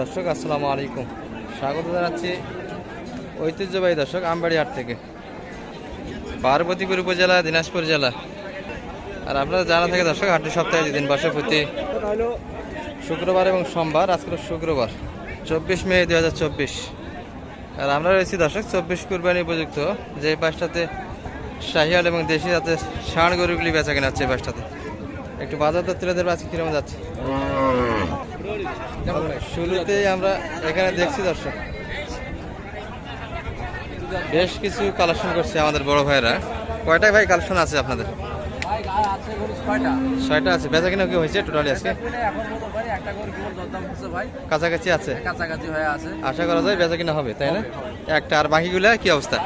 দর্শক, আসসালামু আলাইকুম। স্বাগত জানাচ্ছি ঐতিহ্যবাহী দর্শক আমবাড়ি হাট থেকে। পার্বতীপুর উপজেলা, দিনাজপুর জেলা। আর আপনারা জানা থাকে দর্শক হাটটি সপ্তাহে দুদিন বসে প্রতি শুক্রবার এবং সোমবার আজকে হলো শুক্রবার, চব্বিশ মে দু হাজার চব্বিশ। আর আমরা রয়েছি দর্শক, চব্বিশ কুরবানি উপযুক্ত, যে পাশটাতে শাহিয়াল এবং দেশি যাতে ষাঁড় গরুগুলি বেচা কেনা এই পাশটাতে। একটু বাজার দর তুলে দেবে আজকে কীরকম যাচ্ছে? শুরুতেই আমরা এখানে দেখছি দর্শক। বেশ কিছু কালেকশন করছে আমাদের বড় ভাইরা। কয়টা ভাই কালেকশন আছে আপনাদের? ছয়টা আছে। বেচা কিনা কি হয়েছে? টোটালি আজকে কাছাকাছি আছে? আশা করা যায় বেচা কিনা হবে, তাই না? একটা, আর বাকিগুলা কি অবস্থা?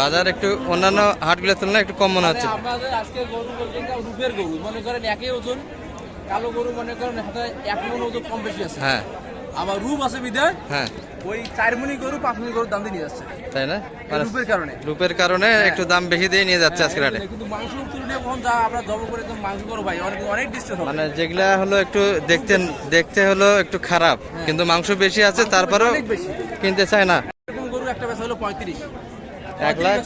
বাজার একটু অন্যান্য হাটগুলোর তুলনায় একটু কম মনে হচ্ছে। আজকে গরু গরু কালো গরু মনে করেন হাতে এক মন ওজন কম বেশি আছে। হ্যাঁ। আমার রূপ আছে বিদায় হ্যাঁ। ওই চার মনি গরু পাঁচ মনি গরুর দাম দিয়ে নিয়ে যাচ্ছে। তাই না? মানে রূপের কারণে। রূপের কারণে একটু দাম বেশি দিয়ে নিয়ে যাচ্ছে আজকের হাটে। কিন্তু মাংস তুলনায় কখন যা আমরা জব করে তো মাংস ভাই অনেক অনেক ডিস্টেন্স মানে যেগুলা হলো একটু দেখতে দেখতে হলো একটু খারাপ কিন্তু মাংস বেশি আছে তারপরেও কিনতে চায় না। এরকম গরু একটা বেচা হলো পঁয়ত্রিশ। এক লাখ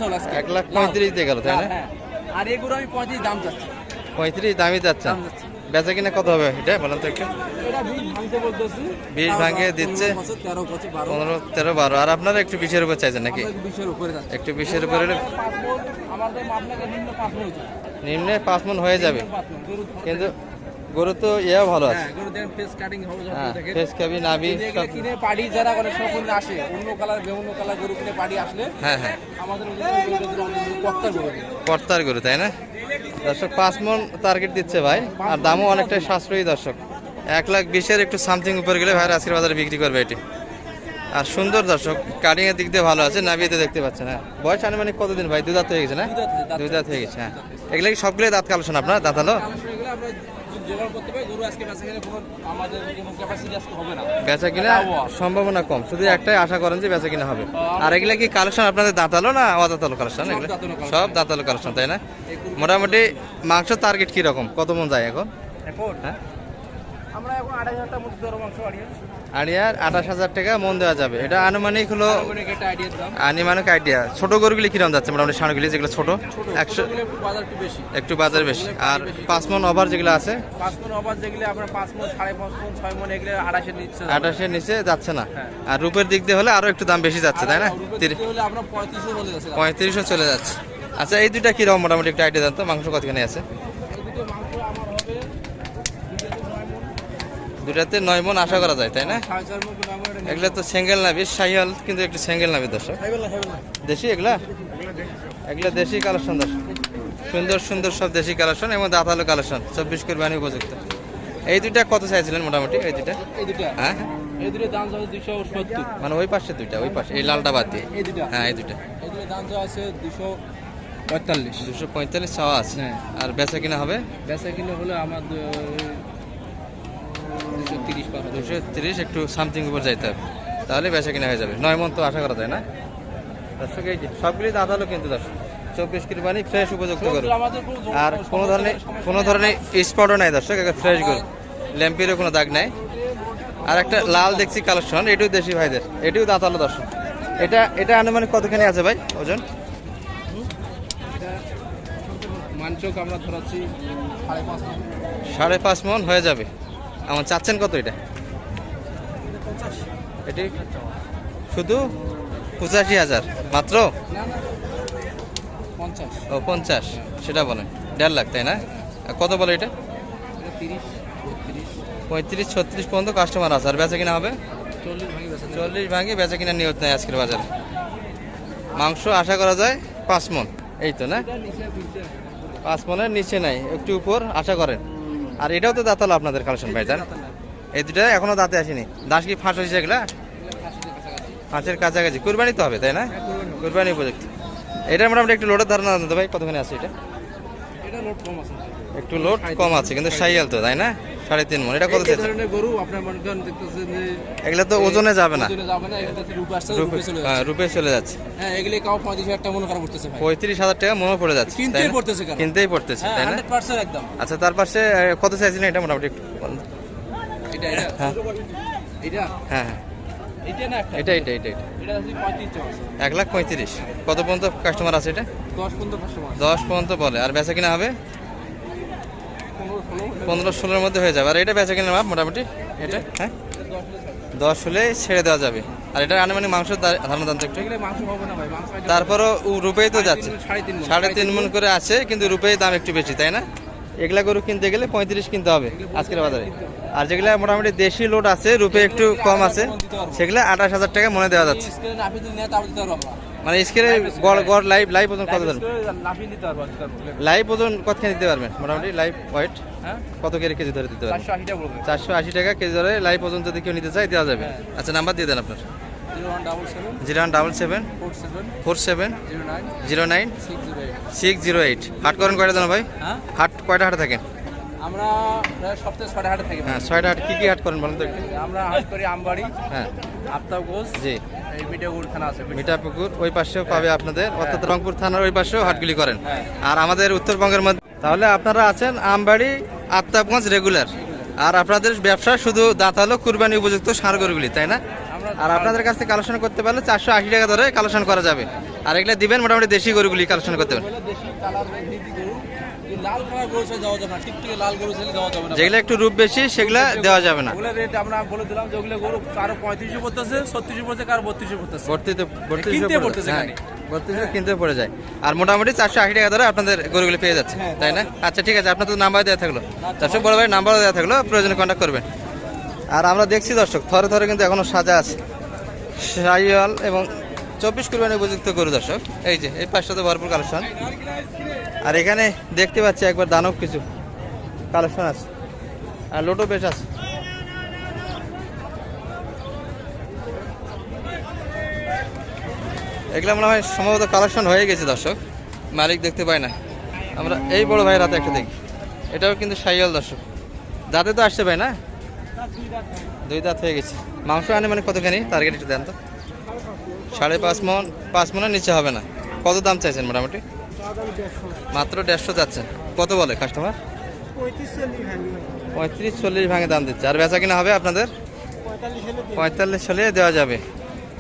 এক লাখ পঁয়ত্রিশ দিয়ে গেল তাই না? হ্যাঁ আর এই গরু আমি পঁয়ত্রিশ দাম চাচ্ছি। পঁয়ত্রিশ দামই যাচ্ছে বেচা কিনা কত হবে? এটা বলেন তো একটু। ভাঙতে ভাঙে দিচ্ছে। পনেরো তেরো বারো। আর আপনারা একটু বিশের উপর চাইছেন নাকি? একটু বিশের উপরে নিম্ন পাঁচ মন হয়ে যাবে। কিন্তু গরু তো ইয়েও ভালো আছে। হ্যাঁ গরু দেখেন ফেস কাটিং হবে হ্যাঁ ফেস কাবি নাবি সব কিনে পাড়ি যারা অনেক সময় আসে অন্য কালার বেমন্য কালার গরু কিনে পাড়ি আসলে হ্যাঁ হ্যাঁ। আমাদের কক্তার গরু। কর্তার গরু তাই না? দর্শক পাঁচ মন টার্গেট দিচ্ছে ভাই আর দামও অনেকটাই সাশ্রয়ী দর্শক। এক লাখ বিশের একটু সামথিং উপরে গেলে ভাইয়ের আজকের বাজারে বিক্রি করবে এটি। আর সুন্দর দর্শক কাটিংয়ের এর দিক দিয়ে ভালো আছে নাবিয়েতে দেখতে পাচ্ছেন হ্যাঁ। বয়স আনুমানিক কতদিন ভাই? দুধাত দাঁত হয়ে গেছে না? দুধাত হয়ে গেছে। হ্যাঁ এগুলো কি সবগুলোই দাঁত কালেকশন আপনার? দাঁত হলো এগুলো আমরা জোগাড় করতে পারি। গরু আজকে বেঁচে কোনো আমাদের কোনো ক্যাপাসিটি আজকে হবে না। বেচা কিনা সম্ভাবনা কম। শুধু একটাই আশা করেন যে বেচা কিনা হবে। আর এগুলা কি কালেকশন আপনাদের দাঁতালো না অদাঁতালো কালেকশন? এগুলো সব দাঁতালো কালেকশন তাই না? মোটামুটি মাংস টার্গেট কীরকম? কত মন যায় এখন? এখন? হ্যাঁ? আমরা এখন আড়াই হাজার দর মাংস আড়িয়ে আড়িয়ার আঠাশ হাজার টাকা মন দেওয়া যাবে। এটা আনুমানিক হলো আনুমানিক আইডিয়া ছোট গরুগুলি কীরকম যাচ্ছে? মোটামুটি সামনেগুলি যেগুলো ছোট? একশো একটু বাজার বেশি। আর পাঁচ মন ওভার যেগুলো আছে? আঠাশের নিচে যাচ্ছে না? হ্যাঁ। আর রূপের দিক দিয়ে হলে আরও একটু দাম বেশি যাচ্ছে তাই না? পঁয়ত্রিশও চলে যাচ্ছে। আচ্ছা এই দুইটা কীরকম মোটামুটি একটা আইডিয়া জানতো মাংস কতখানি আছে এই দুটো মাংস আমার হবে দুটোতে নয় মন দুটাতে নয় মন আশা করা যায় তাই না? এটা এগুলো তো সিঙ্গেল নাবি শাহিয়াল কিন্তু একটু সিঙ্গেল নাবি দর্শক। দেশি এগুলা? এগুলো দেশি কালেকশন দর্শক। সুন্দর সুন্দর সব দেশি কালেকশন এবং দাঁতালো কালেকশন চব্বিশ কোরবানি উপযুক্ত। এই দুইটা কত চাইছিলেন মোটামুটি? এই দুইটা? হ্যাঁ? এই দুটো দাম দুশো সত্তর। মানে ওই পাশে দুইটা ওই পাশে এই লালটা বাদ দিয়ে। এই দুটো হ্যাঁ এই দুইটা। এই দুটো দাম আছে দুশো পঁয়তাল্লিশ। দুশো পঁয়তাল্লিশ চাওয়া আছে। হ্যাঁ। আর বেচা কিনা হবে? বেচা কিনে হলে আমার দুশো তিরিশ একটু সামথিং উপর যাইতে হবে। তাহলে বেচা কিনা হয়ে যাবে। নয় মন তো আশা করা যায় না? দর্শক এই যে সবগুলি দাঁতালো কিন্তু দর্শক চব্বিশ কোরবানি ফ্রেশ উপযুক্ত জোর- আর কোনো ধরনের কোনো ধরনের স্পটও নাই দর্শক একটা ফ্রেশ গরু। ল্যাম্পিরও কোনো দাগ নাই। আর একটা লাল দেখছি কালেকশন এটিও দেশি ভাইদের। এটিও দাঁতালো দর্শক। এটা এটা আনুমানিক কতখানি আছে ভাই ওজন। সাড়ে পাঁচ মন হয়ে যাবে। আমার চাচ্ছেন কত এটা? এটি শুধু পঁচাশি হাজার। মাত্র? ও পঞ্চাশ। সেটা বলেন। দেড় লাখ তাই না? কত বলে এটা? পঁয়ত্রিশ ছত্রিশ পর্যন্ত কাস্টমার আছে। আর বেচা কিনা হবে? চল্লিশ ভাঙি বেচা কিনা। নিয়ত নেই আজকের বাজারে। মাংস আশা করা যায় পাঁচ মন। এই তো না? পাঁচ মনের নিচে নাই একটু উপর আশা করেন। আর এটাও তো দাঁতালো আপনাদের কালেকশন ভাই জান এই দুটা এখনও দাঁতে আসেনি। দাঁত কি ফাঁস হয়েছে এগুলা? ফাঁসের কাছাকাছি। কুরবানি তো হবে তাই না? কুরবানি উপযুক্ত। এটা মোটামুটি একটু লোডের ধারণা জানতে ভাই। কতখানি আছে এটা? একটু লোড কম আছে কিন্তু সাইয়াল তো তাই না? সাড়ে তিন মন এটা কত এই ধরনের গরু আপনার মনে করেন দেখতেছেন যে এগুলা তো ওজনে যাবে না। ওজনে যাবে না এগুলো রূপ আসছে রূপে রূপে চলে হ্যাঁ, যাচ্ছে রূপে চলে যাচ্ছে। হ্যাঁ এগুলি কাউ পঁয়ত্রিশ হাজার টাকা মনে করা পড়তেছে ভাই। টাকা মনে পড়ে যাচ্ছে কিনতেই পড়তেছে কেন? কিনতেই পড়তেছে হ্যাঁ তাই না? একদম। আচ্ছা তার পাশে কত চাইছিলেন এটা মোটামুটি একটু এটা এটা? হ্যাঁ। এটা? হ্যাঁ হ্যাঁ। এটা এক লাখ পঁয়ত্রিশ। কত পর্যন্ত কাস্টমার আছে এটা? দশ পর্যন্ত বলে। আর বেচা কিনা হবে? পনেরো ষোলোর মধ্যে হয়ে যাবে। আর এটা বেচা কিনা মাপ মোটামুটি? এটা? হ্যাঁ? দশ হলে ছেড়ে দেওয়া যাবে। আর এটা আনুমানিক মাংস ধারণা দাম তো একটু। তারপরও রূপেই তো যাচ্ছে। সাড়ে তিন। মন করে আছে, কিন্তু রূপেই দাম একটু বেশি, তাই না? এগুলা গরু কিনতে গেলে পঁয়ত্রিশ কিনতে হবে আজকের বাজারে। আর যেগুলা মোটামুটি দেশি লোড আছে, রূপে একটু কম আছে, সেগুলো আঠাশ হাজার টাকা মনে দেওয়া যাচ্ছে। মানে স্কেলে গড় গড় লাইভ লাইভ ওজন কত পারব লাইভ ওজন কত কেজি দিতে পারবেন? মোটামুটি লাইভ ওয়েট হ্যাঁ? কত কেজি কেজি ধরে দিতে পারবেন? চারশো আশি টাকা কেজি ধরে লাইভ ওজন যদি কেউ নিতে চায় দেওয়া যাবে। হ্যাঁ। আচ্ছা নাম্বার দিয়ে দেন আপনার। Zero one double seven. Four seven. Zero nine. Six zero eight. হাট করেন কয়টা জানো ভাই? হ্যাঁ? হাট কয়টা হাটে থাকেন? আমরা সপ্তাহে ছয়টা হাটে থাকি হ্যাঁ ছয়টা হাট কী কী হাট করেন বলেন তো একটু? আমরা হাট করি আমবাড়ি হ্যাঁ। আফতাব ঘোষ জি। মিঠাপুকুর ওই পাশেও পাবে আপনাদের। অর্থাৎ রংপুর থানার ওই পাশেও হাটগুলি করেন। আর আমাদের উত্তরবঙ্গের মধ্যে তাহলে আপনারা আছেন আমবাড়ি আত্মাবগঞ্জ রেগুলার। আর আপনাদের ব্যবসা শুধু দাঁতালো কুরবানি উপযুক্ত সার গরুগুলি তাই না? আর আপনাদের কাছ থেকে কালেকশন করতে পারলে চারশো আশি টাকা ধরে কালেকশন করা যাবে। আর এগুলা দিবেন মোটামুটি দেশি গরুগুলি কালেকশন করতে লাল কালার গরু ছেলে যাওয়া যাবে না টিকটিকে লাল গরু যাবে না। যেগুলো একটু রূপ বেশি সেগুলা দেওয়া যাবে না। ওগুলো রেট আমরা বলে দিলাম যে ওগুলো গরু কারও পঁয়ত্রিশে পড়তেছে ছত্রিশে পড়ছে কারও বত্রিশে পড়তেছে। পড়তেছে হ্যাঁ। ভর্তিতে কিনতে পড়ে যায়। আর মোটামুটি চারশো আশি টাকা ধরে আপনাদের গরুগুলি পেয়ে যাচ্ছে হ্যাঁ, তাই না? আচ্ছা ঠিক আছে আপনার তো নাম্বার দেওয়া থাকল। দর্শক বড় ভাই নাম্বারও দেওয়া থাকল প্রয়োজনে কন্ট্যাক্ট করবেন। আর আমরা দেখছি দর্শক থরে থরে কিন্তু এখনও সাজা আছে। শাইওয়াল এবং চব্বিশ কুরবানি উপযুক্ত গরু, দর্শক। এই যে, এই পাঁচটা তো ভরপুর কালেকশন। আর এখানে দেখতে পাচ্ছি একবার দানব কিছু। কালেকশন আছে। আর লোটো বেশ আছে। এগুলো মনে হয় সম্ভবত কালেকশন হয়ে গেছে, দর্শক। মালিক দেখতে পায় না। আমরা এই বড় ভাইয়ের হাতে একটা দেখি। এটাও কিন্তু সাইয়াল দর্শক। দাঁতে তো আসতে পায় না? দুই দাঁত হয়ে গেছে। মাংস আনে মানে কতখানি? টার্গেট একটু দেন তো। সাড়ে পাঁচ মন, পাঁচ মনের নিচে হবে না। কত দাম চাইছেন মোটামুটি? মাত্র দেড়শো যাচ্ছেন কত বলে কাস্টমার পঁয়ত্রিশ চল্লিশ ভাঙে দাম দিচ্ছে। আর বেচা কিনা হবে আপনাদের? পঁয়তাল্লিশ হলে দেওয়া যাবে।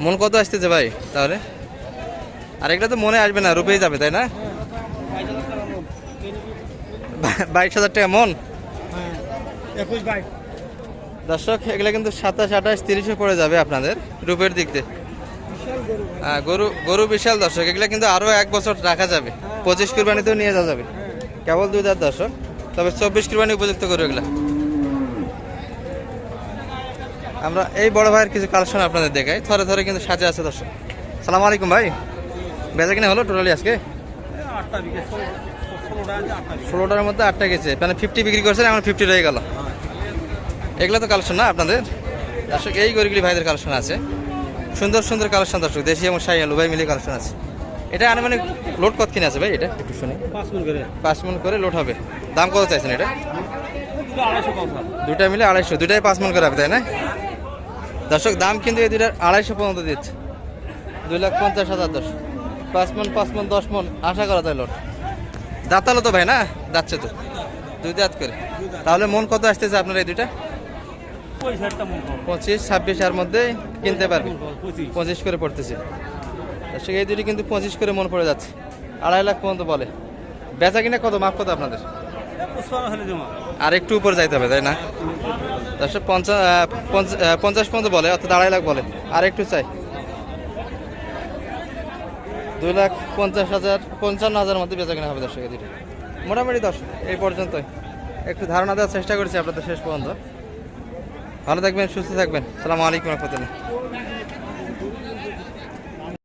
মন কত আসতেছে ভাই, তাহলে? আর এগুলো তো মনে আসবে না, রূপেই যাবে, তাই না? বাইশ হাজার টাকা মন? দর্শক, এগুলো কিন্তু সাতাশ, আঠাশ, তিরিশে পড়ে যাবে আপনাদের রূপের দিক দিয়ে। গরু গরু বিশাল দর্শক, এগুলো কিন্তু আরও এক বছর রাখা যাবে। পঁচিশ কুরবানিতেও নিয়ে যাওয়া যাবে। কেবল দুই দাঁত দর্শক, তবে চব্বিশ কুরবানি উপযুক্ত গরু এগুলা। আমরা এই বড় ভাইয়ের কিছু কালেকশন আপনাদের দেখাই, থরে থরে কিন্তু সাজে আছে দর্শক। সালাম আলাইকুম ভাই, বেচা কিনা হলো টোটালি আজকে? ষোলোটার মধ্যে আটটা গেছে মানে ফিফটি বিক্রি করছেন, এখন ফিফটি রয়ে গেল। এগুলো তো কালেকশন না আপনাদের? দর্শক, এই গরিগুলি ভাইদের কালেকশন আছে। সুন্দর সুন্দর কালেকশন দর্শক দেশি এবং সাই আলু ভাই মিলিয়ে কালেকশন আছে। এটা আনুমানিক লোড কত কিনে আছে ভাই এটা? একটু শুনি। পাঁচ মিনিট করে। পাঁচ মন করে লোড হবে। দাম কত চাইছেন এটা? দুটা মিলে আড়াইশো দুটাই পাঁচ মন করে হবে তাই না? দর্শক দাম কিন্তু এই দুটার আড়াইশো পর্যন্ত দিচ্ছে। দুই লাখ পঞ্চাশ হাজার দশ। পাঁচ মন পাঁচ মন দশ মন আশা করা যায় লোড দাঁতালো তো ভাই না? যাচ্ছে তো। দুই দাঁত করে। তাহলে মন কত আসতেছে আপনার এই দুইটা? পঁচিশ ছাব্বিশ আর মধ্যে কিনতে পারবে। পঁচিশ। করে পড়তেছে। এই দুটি কিন্তু পঁচিশ করে মন পড়ে যাচ্ছে। আড়াই লাখ পর্যন্ত বলে। বেচা কিনা কত? মাপ কত আপনাদের? আর একটু উপর যাইতে হবে তাই না? দর্শক পঞ্চাশ পঞ্চাশ পর্যন্ত বলে অর্থাৎ আড়াই লাখ বলে। আর একটু চাই। দুই লাখ পঞ্চাশ হাজার পঞ্চান্ন হাজার মধ্যে বেচা কিনা হবে দর্শক মোটামুটি দর্শক এই পর্যন্তই। একটু ধারণা দেওয়ার চেষ্টা করছি আপনাদের শেষ পর্যন্ত। ভালো থাকবেন সুস্থ থাকবেন। সালামু আলাইকুম রহমতুল্লাহ।